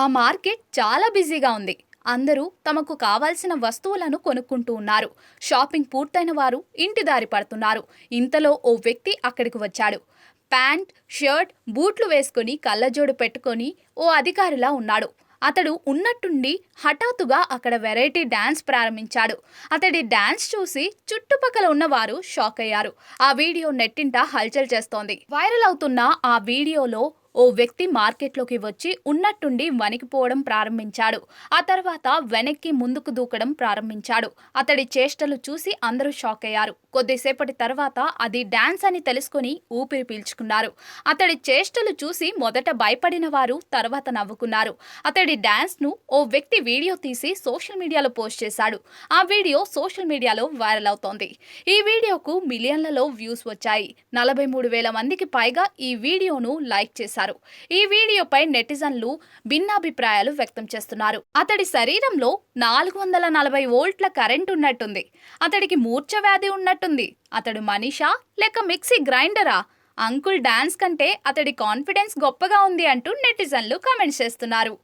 ఆ మార్కెట్ చాలా బిజీగా ఉంది. అందరూ తమకు కావాల్సిన వస్తువులను కొనుక్కుంటూ ఉన్నారు. షాపింగ్ పూర్తయిన వారు ఇంటి దారి పడుతున్నారు. ఇంతలో ఓ వ్యక్తి అక్కడికి వచ్చాడు. ప్యాంట్ షర్ట్ బూట్లు వేసుకొని కళ్ళజోడు పెట్టుకొని ఓ అధికారిలా ఉన్నాడు. అతడు ఉన్నట్టుండి హఠాత్తుగా అక్కడ వెరైటీ డ్యాన్స్ ప్రారంభించాడు. అతడి డ్యాన్స్ చూసి చుట్టుపక్కల ఉన్నవారు షాక్ అయ్యారు ఆ వీడియో నెట్టింట హల్చల్ చేస్తోంది. వైరల్ అవుతున్న ఆ వీడియోలో ఓ వ్యక్తి మార్కెట్లోకి వచ్చి ఉన్నట్టుండి వణికిపోవడం ప్రారంభించాడు. ఆ తర్వాత వెనక్కి ముందుకు దూకడం ప్రారంభించాడు. అతడి చేష్టలు చూసి అందరూ షాక్ అయ్యారు. కొద్దిసేపటి తర్వాత అది డాన్స్ అని తెలుసుకొని ఊపిరి పీల్చుకున్నారు. అతడి చేష్టలు చూసి మొదట భయపడిన వారు తర్వాత నవ్వుకున్నారు. అతడి డ్యాన్స్ను ఓ వ్యక్తి వీడియో తీసి సోషల్ మీడియాలో పోస్ట్ చేశాడు. ఆ వీడియో సోషల్ మీడియాలో వైరల్ అవుతోంది. ఈ వీడియోకు మిలియన్లలో వ్యూస్ వచ్చాయి. నలభై మూడు వేల మందికి పైగా ఈ వీడియోను లైక్ చేశారు. చేశారు ఈ వీడియోపై నెటిజన్లు భిన్నాభిప్రాయాలు వ్యక్తం చేస్తున్నారు. అతడి శరీరంలో నాలుగు వందల నలభై వోల్ట్ల కరెంట్ ఉన్నట్టుంది. అతడికి మూర్ఛ వ్యాధి ఉన్నట్టుంది. అతడు మనీషా లేక మిక్సీ గ్రైండరా? అంకుల్ డాన్స్ కంటే అతడి కాన్ఫిడెన్స్ గొప్పగా ఉంది అంటూ నెటిజన్లు కామెంట్స్ చేస్తున్నారు.